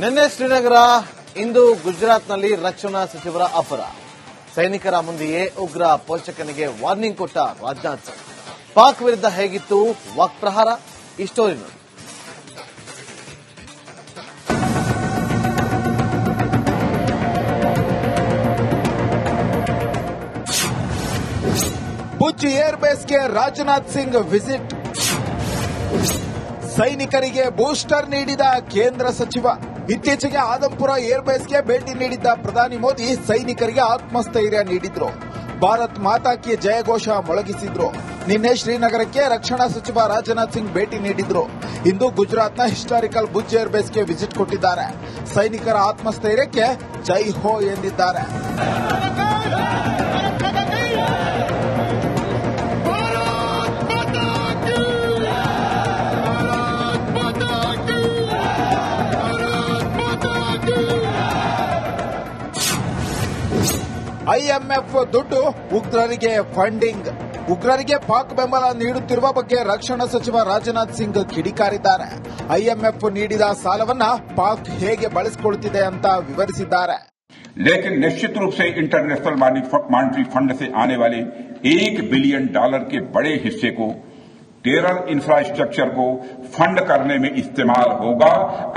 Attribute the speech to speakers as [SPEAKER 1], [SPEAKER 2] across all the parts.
[SPEAKER 1] ನಿನ್ನೆ ಶ್ರೀನಗರ ಇಂದು ಗುಜರಾತ್ನಲ್ಲಿ ರಕ್ಷಣಾ ಸಚಿವರ ಅಪರ ಸೈನಿಕರ ಮುಂದೆಯೇ ಉಗ್ರ ಪೋಷಕನಿಗೆ ವಾರ್ನಿಂಗ್ ಕೊಟ್ಟ ರಾಜನಾಥ್ ಸಿಂಗ್ ಪಾಕ್ ವಿರುದ್ಧ ಹೇಗಿತ್ತು ವಾಕ್ ಪ್ರಹಾರ ಈ ಸ್ಟೋರಿ ನೋಡಿ
[SPEAKER 2] ಭುಜ್ ಏರ್ ರಾಜನಾಥ್ ಸಿಂಗ್ ವಿಸಿಟ್ ಸೈನಿಕರಿಗೆ ಬೂಸ್ಟರ್ ನೀಡಿದ ಕೇಂದ್ರ ಸಚಿವ ಇತ್ತೀಚೆಗೆ ಆದಂಪುರ ಏರ್ಬೇಸ್ಗೆ ಭೇಟಿ ನೀಡಿದ್ದ ಪ್ರಧಾನಿ ಮೋದಿ ಸೈನಿಕರಿಗೆ ಆತ್ಮಸ್ಥೈರ್ಯ ನೀಡಿದ್ರು ಭಾರತ್ ಮಾತಾಕಿ ಜಯಘೋಷ ಮೊಳಗಿಸಿದ್ರು ನಿನ್ನೆ ಶ್ರೀನಗರಕ್ಕೆ ರಕ್ಷಣಾ ಸಚಿವ ರಾಜನಾಥ್ ಸಿಂಗ್ ಭೇಟಿ ನೀಡಿದ್ರು ಇಂದು ಗುಜರಾತ್ನ ಹಿಸ್ಟಾರಿಕಲ್ ಭುಜ್ ಏರ್ಬೇಸ್ಗೆ ವಿಸಿಟ್ ಕೊಟ್ಟಿದ್ದಾರೆ ಸೈನಿಕರ ಆತ್ಮಸ್ಥೈರ್ಯಕ್ಕೆ ಜೈ ಹೋ ಎಂದಿದ್ದಾರೆ आईएमएफ दुट्टो उक्ररिके फंडिंग उक्ररिके पाक बेमला नीडुतिरवा बक्के रक्षण सचिव राजनाथ सिंह खिडीकारिदार आईएमएफ नीडिदा सालवन्ना पाक हेगे बळसकोळुतेदे ಅಂತ
[SPEAKER 3] ವಿವರಿಸಿದಾರೆ ಲೇಕಿನ್ ನಿಶ್ಚಿತ ರೂಪಸೆ انٹرನಾಷನಲ್ ಮನಿ ಫಂಡ್ ಸೆ ಆನೆವಾಲೆ 1 ಬಿಲಿಯನ್ ಡಾಲರ್ ಕೆ ಬಡೇ ಹಿಸ್ಸೆ ಕೋ 13 ಇನ್ಫ್ರಾಸ್ಟ್ರಕ್ಚರ್ ಕೋ ಫಂಡ್ ಕರ್ನೆ ಮೇ ಇಸ್ತಿಮಾರ್ ಹೋಗಾ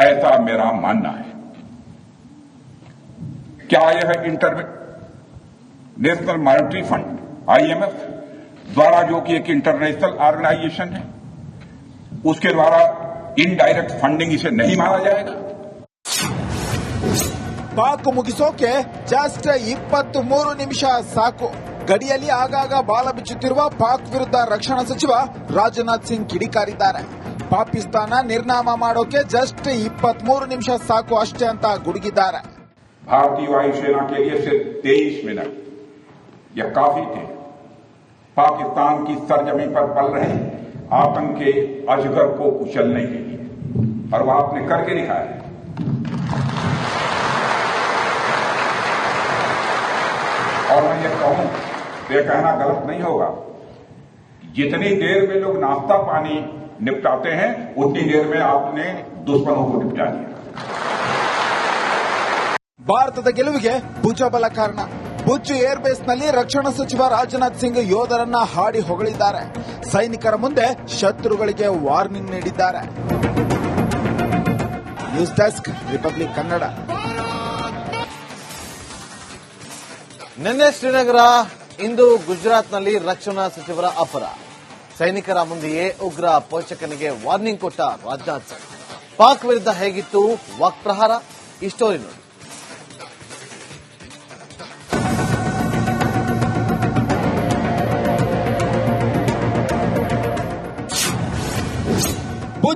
[SPEAKER 3] ಐತಾ ಮೇರಾ ಮನ್ ಆಯೆ ಕ್ಯಾ ಯಹ ಇಂಟರ್ नेस्पर मार्ल्टी फंड आईएमएफ द्वारा जो कि एक इंटरनेशनल ऑर्गेनाइजेशन है उसके द्वारा इनडायरेक्ट फंडिंग इसे नहीं मारा जाएगा
[SPEAKER 2] पाक को मुकिसो के जस्ट 23 நிமிஷம் ಸಾಕು ಗಡಿಯಲಿ ಆಗಾಗ ಬಾಳ ಬಿಚುತ್ತಿರುವ ಪಾಕ್ ವಿರುದ್ಧ ರಕ್ಷಣಾ ಸಚಿವರು ರಾಜನಾಥ್ ಸಿಂಗ್ ಕಿಡಿಕಾರಿದ್ದಾರೆ ಪಾಕಿಸ್ತಾನ ನಿರ್ನಾಮ ಮಾಡೋಕೆ जस्ट 23 ನಿಮಿಷ ಸಾಕು ಅಷ್ಟೇ ಅಂತ ಗುಡುಗಿದ್ದಾರೆ
[SPEAKER 3] ಭಾರತೀಯ ವಾಯು ಸೇನಾಕ್ಕೆ 23 ನಿಮಿಷ यह काफी थे पाकिस्तान की सरजमी पर पल रहे आतंक के अजगर को कुचलने के लिए और वह आपने करके दिखाया है और मैं ये कहूं तो यह कहना गलत नहीं होगा जितनी देर में लोग नाश्ता पानी निपटाते हैं उतनी देर में आपने दुश्मनों को निपटा दिया
[SPEAKER 2] ಭಾರತದ पूजा बल कारण ಬುಜ್ಜು ಏರ್ಬೇಸ್ನಲ್ಲಿ ನಲ್ಲಿ ರಕ್ಷಣಾ ಸಚಿವ ರಾಜನಾಥ್ ಸಿಂಗ್ ಯೋಧರನ್ನ ಹಾಡಿ ಹೊಗಳಿದ್ದಾರೆ ಸೈನಿಕರ ಮುಂದೆ ಶತ್ರುಗಳಿಗೆ ವಾರ್ನಿಂಗ್ ನೀಡಿದ್ದಾರೆ ನ್ಯೂಸ್ ಡೆಸ್ಕ್ ರಿಪಬ್ಲಿಕ್ ಕನ್ನಡ
[SPEAKER 1] ನಿನ್ನೆ ಶ್ರೀನಗರ ಇಂದು ಗುಜರಾತ್ನಲ್ಲಿ ರಕ್ಷಣಾ ಸಚಿವರ ಅಪರ ಸೈನಿಕರ ಮುಂದೆಯೇ ಉಗ್ರ ಪೋಷಕನಿಗೆ ವಾರ್ನಿಂಗ್ ಕೊಟ್ಟ ರಾಜನಾಥ್ ಸಿಂಗ್ ಪಾಕ್ ವಿರುದ್ಧ ಹೇಗಿತ್ತು ವಾಕ್ಪ್ರಹಾರ ಈ ಸ್ಟೋರಿ ನೋಡಿ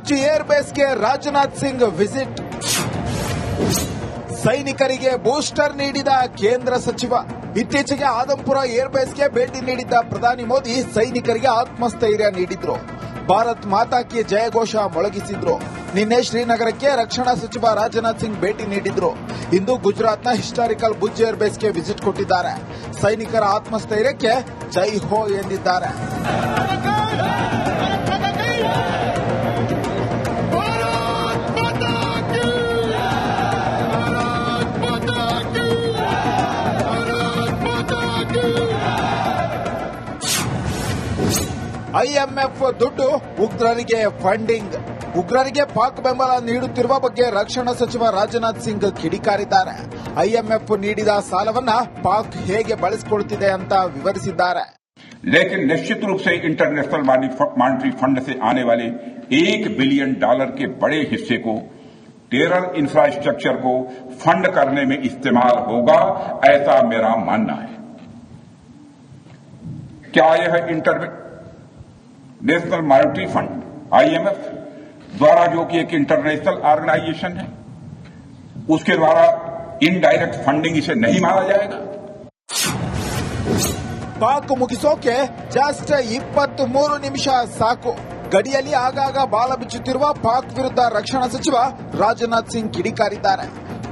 [SPEAKER 2] ಕೊಚ್ಚಿ ಏರ್ ರಾಜನಾಥ್ ಸಿಂಗ್ ವಿಸಿಟ್ ಸೈನಿಕರಿಗೆ ಬೂಸ್ಟರ್ ನೀಡಿದ ಕೇಂದ್ರ ಸಚಿವ ಇತ್ತೀಚೆಗೆ ಆದಂಪುರ ಏರ್ಬೇಸ್ಗೆ ಭೇಟಿ ನೀಡಿದ್ದ ಪ್ರಧಾನಿ ಮೋದಿ ಸೈನಿಕರಿಗೆ ಆತ್ಮಸ್ಥೈರ್ಯ ನೀಡಿದ್ರು ಭಾರತ್ ಮಾತಾಕಿ ಜಯಘೋಷ ಮೊಳಗಿಸಿದ್ರು ನಿನ್ನೆ ಶ್ರೀನಗರಕ್ಕೆ ರಕ್ಷಣಾ ಸಚಿವ ರಾಜನಾಥ್ ಸಿಂಗ್ ಭೇಟಿ ನೀಡಿದ್ರು ಇಂದು ಗುಜರಾತ್ನ ಹಿಸ್ಟಾರಿಕಲ್ ಬುಜ್ ಏರ್ಬೇಸ್ಗೆ ವಿಸಿಟ್ ಕೊಟ್ಟಿದ್ದಾರೆ ಸೈನಿಕರ ಆತ್ಮಸ್ಥೈರ್ಯಕ್ಕೆ ಜೈ ಹೋ ಎಂದಿದ್ದಾರೆ आईएमएफ दुट्टो उग्ररिके फंडिंग उग्ररिके पाक बెంబಲ ನೀಡುತಿರುವ ಬಗ್ಗೆ ರಕ್ಷಣಾ ಸಚಿವಾ ರಾಜನಾಥ್ ಸಿಂಗ್ ಕಿಡಿಕಾರಿದ್ದಾರೆ ಐಎಂಎಫ್ ನೀಡಿದ ಸಾಲವನ್ನ ಪಾಕ್ ಹೇಗೆ ಬಳಸಿಕೊಳ್ಳುತ್ತೆ ಅಂತ ವಿವರಿಸಿದ್ದಾರೆ
[SPEAKER 3] ಲೇಕಿನ್ ನಿಶ್ಚಿತ ರೂಪ سے انٹرنیشنل ಮನಿ ಫಂಡ್ سے आने वाले 1 బిలియన్ ดอลลาร์ کے بڑے حصے کو دیر انফ্রাস্ট্রक्चर को फंड करने में इस्तेमाल होगा ऐसा मेरा मानना है क्या यह इंटर नेफ्टल मल्टी फंड आईएमएफ द्वारा जो कि एक इंटरनेशनल ऑर्गेनाइजेशन है उसके द्वारा इन डायरेक्ट फंडिंग इसे नहीं मारा जाएगा
[SPEAKER 2] पाक मुख्यमंत्री के जस्ट 23 நிமிஷம் ಸಾಕು ಗಡಿಯಲಿ ಆಗಾಗ ಬಾಲಬಿಚ್ಚುತ್ತಿರುವ ಪಾಕ್ ವಿರುದ್ಧ ರಕ್ಷಣಾ ಸಚಿವಾ ರಾಜನಾಥ್ ಸಿಂಗ್ ಕಿಡಿಕಾರಿದ್ದಾರೆ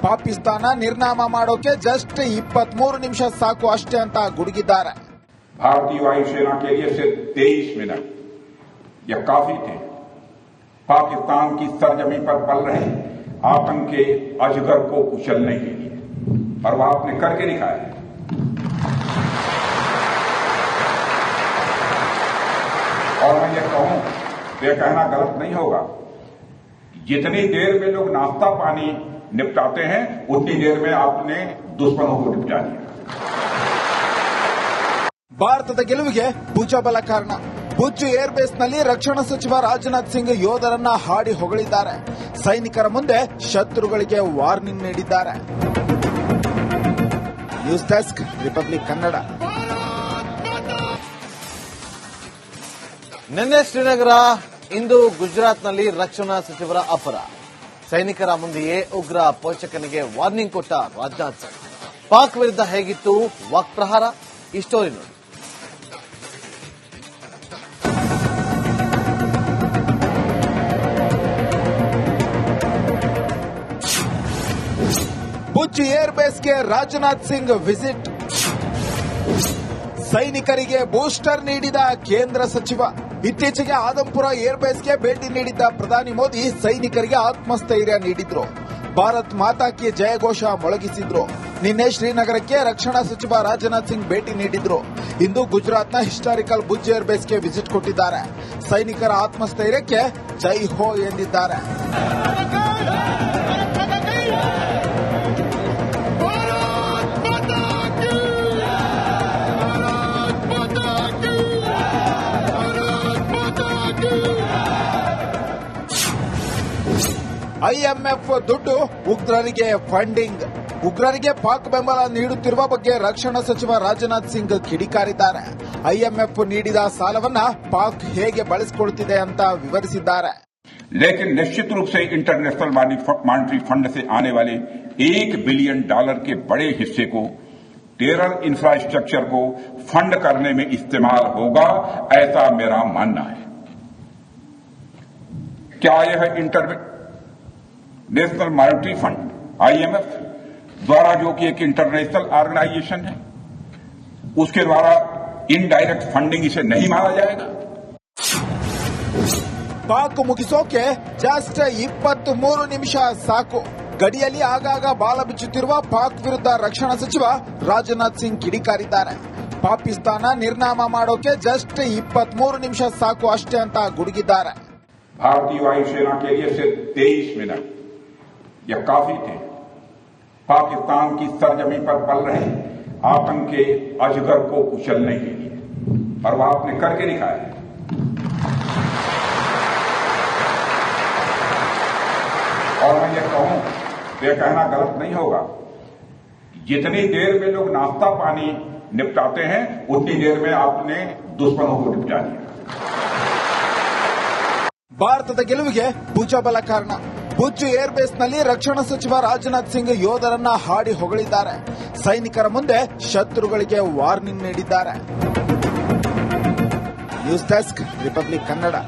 [SPEAKER 2] ಪಾಕಿಸ್ತಾನ ನಿರ್ನಾಮ ಮಾಡೋಕೆ जस्ट 23 ನಿಮಿಷ ಸಾಕು ಅಷ್ಟೇ ಅಂತ ಗುಡುಗಿದ್ದಾರೆ
[SPEAKER 3] ಭಾರತೀಯ ವಾಯು ಸೇನಾ ಕೇರಿಯರ್ 23 ನಿಮಿಷ यह काफी थे पाकिस्तान की सरजमी पर पल रहे आतंक के अजगर को कुचलने के लिए और वह आपने करके दिखाया और मैं ये कहूं तो यह कहना गलत नहीं होगा जितनी देर में लोग नाश्ता पानी निपटाते हैं उतनी देर में आपने दुश्मनों को निपटा दिया
[SPEAKER 2] ಭಾರತದ पूजा बल कारण ಭುಜ್ ಏರ್ ನಲ್ಲಿ ರಕ್ಷಣಾ ಸಚಿವ ರಾಜನಾಥ್ ಸಿಂಗ್ ಯೋಧರನ್ನ ಹಾಡಿ ಹೊಗಳಿದ್ದಾರೆ ಸೈನಿಕರ ಮುಂದೆ ಶತ್ರುಗಳಿಗೆ ವಾರ್ನಿಂಗ್ ನೀಡಿದ್ದಾರೆ ನ್ಯೂಸ್ ಡೆಸ್ಕ್ ರಿಪಬ್ಲಿಕ್ ಕನ್ನಡ
[SPEAKER 1] ನಿನ್ನೆ ಶ್ರೀನಗರ ಇಂದು ಗುಜರಾತ್ನಲ್ಲಿ ರಕ್ಷಣಾ ಸಚಿವರ ಅಪರ ಸೈನಿಕರ ಮುಂದೆಯೇ ಉಗ್ರ ಪೋಷಕನಿಗೆ ವಾರ್ನಿಂಗ್ ಕೊಟ್ಟ ರಾಜನಾಥ್ ಸಿಂಗ್ ಪಾಕ್ ವಿರುದ್ಧ ಹೇಗಿತ್ತು ವಾಕ್ ಈ ಸ್ಟೋರಿ ನೋಡಿ
[SPEAKER 2] ಕೊಚ್ಚಿ ಏರ್ ರಾಜನಾಥ್ ಸಿಂಗ್ ವಿಸಿಟ್ ಸೈನಿಕರಿಗೆ ಬೂಸ್ಟರ್ ನೀಡಿದ ಕೇಂದ್ರ ಸಚಿವ ಇತ್ತೀಚೆಗೆ ಆದಂಪುರ ಏರ್ಬೇಸ್ಗೆ ಭೇಟಿ ನೀಡಿದ್ದ ಪ್ರಧಾನಿ ಮೋದಿ ಸೈನಿಕರಿಗೆ ಆತ್ಮಸ್ಥೈರ್ಯ ನೀಡಿದ್ರು ಭಾರತ್ ಮಾತಾಕಿ ಜಯಘೋಷ ಮೊಳಗಿಸಿದ್ರು ನಿನ್ನೆ ಶ್ರೀನಗರಕ್ಕೆ ರಕ್ಷಣಾ ಸಚಿವ ರಾಜನಾಥ್ ಸಿಂಗ್ ಭೇಟಿ ನೀಡಿದ್ರು ಇಂದು ಗುಜರಾತ್ನ ಹಿಸ್ಟಾರಿಕಲ್ ಬುಜ್ ಏರ್ಬೇಸ್ಗೆ ವಿಸಿಟ್ ಕೊಟ್ಟಿದ್ದಾರೆ ಸೈನಿಕರ ಆತ್ಮಸ್ಥೈರ್ಯಕ್ಕೆ ಜೈ ಹೋ ಎಂದಿದ್ದಾರೆ आईएमएफ दुट्टो उग्ररिके फंडिंग उग्ररिके पाक बెంబಲ ನೀಡುತಿರುವ ಬಗ್ಗೆ ರಕ್ಷಣಾ ಸಚಿವಾ ರಾಜನಾಥ್ ಸಿಂಗ್ ಕಿಡಿಕಾರಿದ್ದಾರೆ ಐಎಂಎಫ್ ನೀಡಿದ ಸಾಲವನ್ನ ಪಾಕ್ ಹೇಗೆ ಬಳಸಿಕೊಳ್ಳುತ್ತೆ ಅಂತ ವಿವರಿಸಿದ್ದಾರೆ
[SPEAKER 3] ಲೇಕಿನ್ ನಿಶ್ಚಿತ ರೂಪ سے انٹرنیشنل ಮನಿ ಫಂಡ್ سے आने वाले 1 బిలియన్ ดอลลาร์ کے بڑے حصے کو دیر انফ্রাস্ট্রक्चर को फंड करने में इस्तेमाल होगा ऐसा मेरा मानना है क्या यह इंटर नेफ्टल मल्टी फंड आईएमएफ द्वारा जो कि एक इंटरनेशनल ऑर्गेनाइजेशन है उसके द्वारा इनडायरेक्ट फंडिंग इसे नहीं मारा जाएगा
[SPEAKER 2] पाक मुख्यमंत्री के जस्ट 23 நிமிஷம் ಸಾಕು ಗಡಿಯಲಿ ಆಗಾಗ ಬಾಲೆ ಬಿಚ್ಚುತ್ತಿರುವ ಪಾಕ್ ವಿರುದ್ಧ ರಕ್ಷಣಾ ಸಚಿವಾ ರಾಜನಾಥ್ ಸಿಂಗ್ ಕಿಡಿಕಾರಿದ್ದಾರೆ ಪಾಕಿಸ್ತಾನ ನಿರ್ನಾಮ ಮಾಡೋಕೆ जस्ट 23 ನಿಮಿಷ ಸಾಕು ಅಷ್ಟೇ ಅಂತ ಗುಡುಗಿದ್ದಾರೆ
[SPEAKER 3] ಭಾರತೀಯ ವಾಯು ಸೇನಾ ಕೇರಿಯಸ್ 23 ನಿಮಿಷ यह काफी थे पाकिस्तान की सरजमी पर पल रहे आतंक के अजगर को कुचलने के लिए और वह आपने करके दिखाया और मैं ये कहूं तो यह कहना गलत नहीं होगा जितनी देर में लोग नाश्ता पानी निपटाते हैं उतनी देर में आपने दुश्मनों को निपटा दिया
[SPEAKER 2] ಭಾರತದ पूजा बल कारण ಭುಜ್ ಏರ್ಬೇಸ್ನಲ್ಲಿ ರಕ್ಷಣಾ ಸಚಿವ ರಾಜನಾಥ್ ಸಿಂಗ್ ಯೋಧರನ್ನ ಹಾಡಿ ಹೊಗಳಿದ್ದಾರೆ ಸೈನಿಕರ ಮುಂದೆ ಶತ್ರುಗಳಿಗೆ ವಾರ್ನಿಂಗ್ ನೀಡಿದ್ದಾರೆ ನ್ಯೂಸ್ ಡೆಸ್ಕ್ ರಿಪಬ್ಲಿಕ್ ಕನ್ನಡ